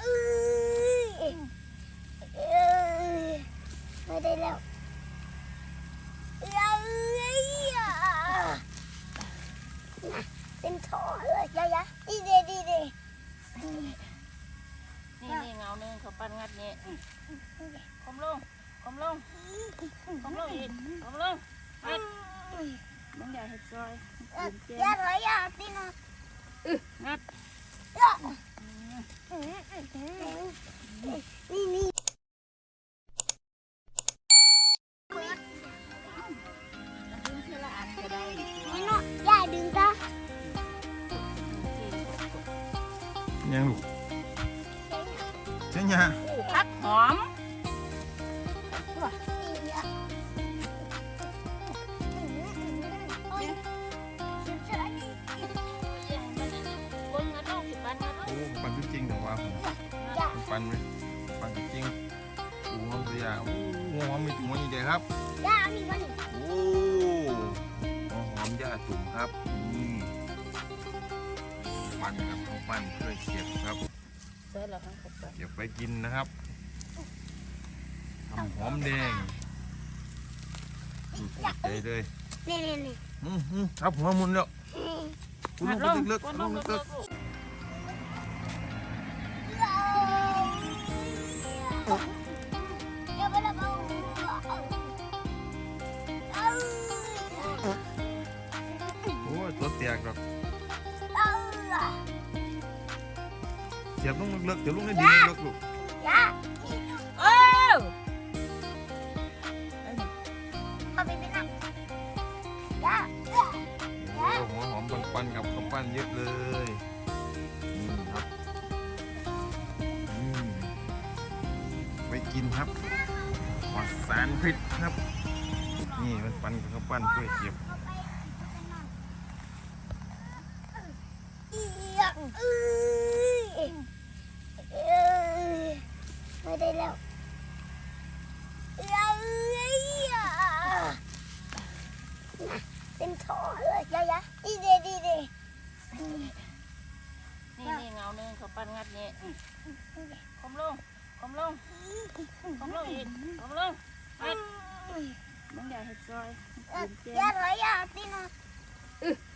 เอ้ยเอ้ยไม่ได้แล้วเอ้ยอะเป็นท่อเลยยายะดีเดดีเดนี่นี่เงาหนึ่งเขาปั้นงัดนี่คมลงคมลงคมลงอีกคมลงงัดมึงอย่าเห็ดซอยอย่าถอยอย่าตีนะงัดอย่า นี่นี่ดึงทีละอันก็ไม่เนาะอย่าดึงซะยังลูกเจ้าเนี่ยพักหอม ปันไปปันจริงโอ้หอมเสียโอ้หอมมีถุงมันใหญ่ครับย่ามีมันโอ้หัวหอมย่าจุ่มครับนี่ปั้นครับเขาปั้นเพื่อเก็บครับเสร็จแล้วครับผมเก็บไปกินนะครับทำหอมแดงสุดใจเลยนี่นี่นี่อืมอืมครับหัวมุนแล้วคุณลงังดไปลงลึกคนๆลลงงลึลึกกๆลูกอย่าไปละเอาเอาๆ โอ้ยตัวแตกหรอกเสียบลงลึกเดี๋ยวลงในดินลึกลูกยาเอ้าเอาไปเป็นน้ำอย่าโอ้หัวหอมปันๆกับข้าวปั้นเยอะเลย กินครับหวานสารพิษครับ นี่มันปั้นกับข้าวปั้นเพื่อเก็บอย่าเอ้ยเอ้ยไม่ได้แล้วอย่าเอ้ยอะนะเป็นท่อเลยยายะดีเดดีเดนี่นี่เงาหนึ่งเขาปั้นงัดนี่คมลง คมลงคมลงอีกคมลงงัดมึงอย่าเห็ดซอยเอ่อกินเจอย่าถอยอย่าตีนะ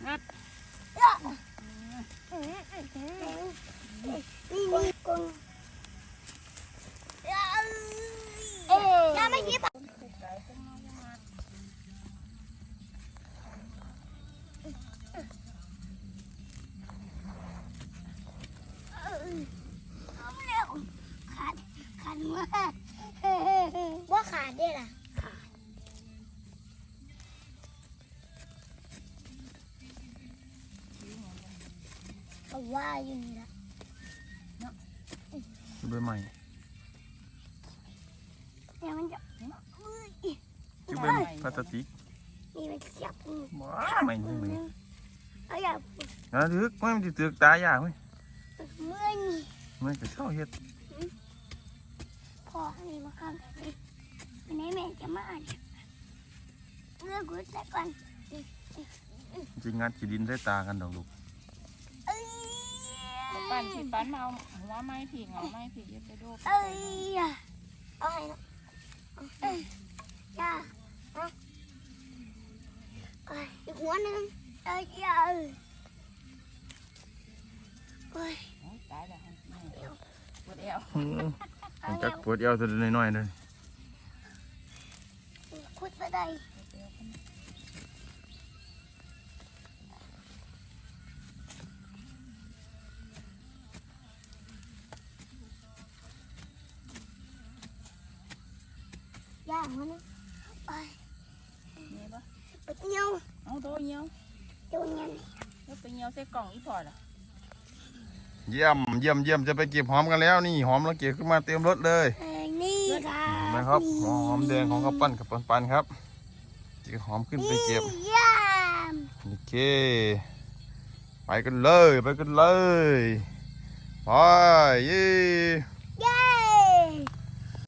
งัด อย่านี่นี่กงอย่าเอ้ยอย่าไม่คิด เร็วขาด ขาดมือว่าขาดได้ล่ะขาดเขาว่าอยู่นี่ละใบใหม่เดี๋ยวมันจะอุ้ยชื่อเป็นพลาสติกนี่มันเสียบมือว้าไม่นี่ไม่เอาอย่านะทึกไม่มันจะตึกตายากไหมเมื่อนี่มันจะเช่าเฮ็ด พออันนี้มาครับวันนี้แม่จะมาอ่านเมื่อกูแต่ก่อนจริงงัดขีดินได้ตากันดอกลูกเอ้ยปั้นผิดปั้นมาเอาหัวไม้ผีเงาไม้ผีเย็บไปดูเอ้ยเอาให้นะเอ้ยอย่าเอาเอ้ยอีกหัวหนึ่งเอ้ยอย่าเอ้ยเอ้ยตายแล้วปวดเอว อืมมันจักปวดเอวตัวน้อยๆเลยขุดไปได้ย่างมันนะไปนี่ปะไปเที่ยวเอาตัวเงี้ยวเที่ยวเนี่ยแล้วไปเงี้ยวใส่กล่องอีพอละ เยี่ยมเยี่ยมเยี่ยมจะไปเก็บหอมกันแล้วนี่หอมเราเก็บขึ้นมาเต็มรถเลยเอ้ยนี่ค่ะเห็นะครับหอมแดงของข้าวปั้นกับปันๆครับเก็บหอมขึ้นไปเก็บนี่ย่ามโอเค ไปกันเลยไปกันเลยไปเยี่เย้